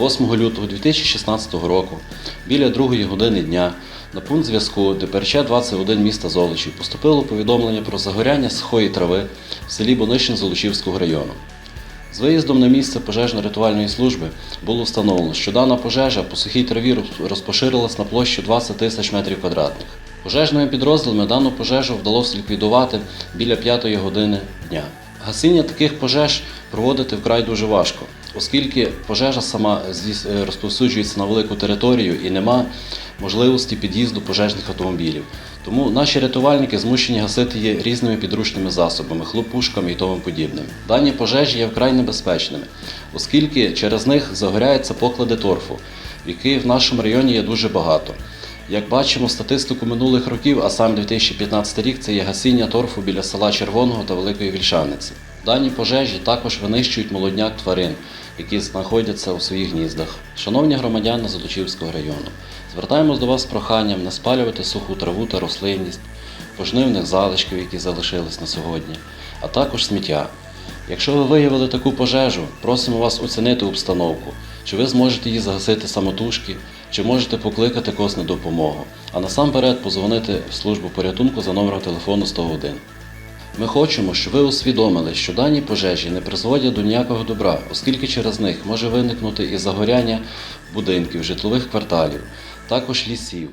8 лютого 2016 року біля 2 години дня на пункт зв'язку ДПРЧ 21 міста Золочів поступило повідомлення про загоряння сухої трави в селі Бонищин Золочівського району. З виїздом на місце пожежно-рятувальної служби було встановлено, що дана пожежа по сухій траві розпоширилась на площу 20 тисяч метрів квадратних. Пожежними підрозділами дану пожежу вдалося ліквідувати біля 5 години дня. Гасіння таких пожеж проводити вкрай дуже важко, оскільки пожежа сама е, розповсюджується на велику територію і нема можливості під'їзду пожежних автомобілів. Тому наші рятувальники змушені гасити її різними підручними засобами, хлопушками і тому подібним. Дані пожежі є вкрай небезпечними, оскільки через них загоряються поклади торфу, яких в нашому районі є дуже багато. Як бачимо статистику минулих років, а саме 2015 рік, це є гасіння торфу біля села Червоного та Великої Вільшаниці. Дані пожежі також винищують молодняк тварин, які знаходяться у своїх гніздах. Шановні громадяни Золочівського району, звертаємось до вас з проханням не спалювати суху траву та рослинність, пожнивних залишків, які залишились на сьогодні, а також сміття. Якщо ви виявили таку пожежу, просимо вас оцінити обстановку, чи ви зможете її загасити самотужки, чи можете покликати когось на допомогу, а насамперед позвонити в службу порятунку за номером телефону 101. Ми хочемо, щоб ви усвідомили, що дані пожежі не призводять до ніякого добра, оскільки через них може виникнути і загоряння будинків, житлових кварталів, також лісів.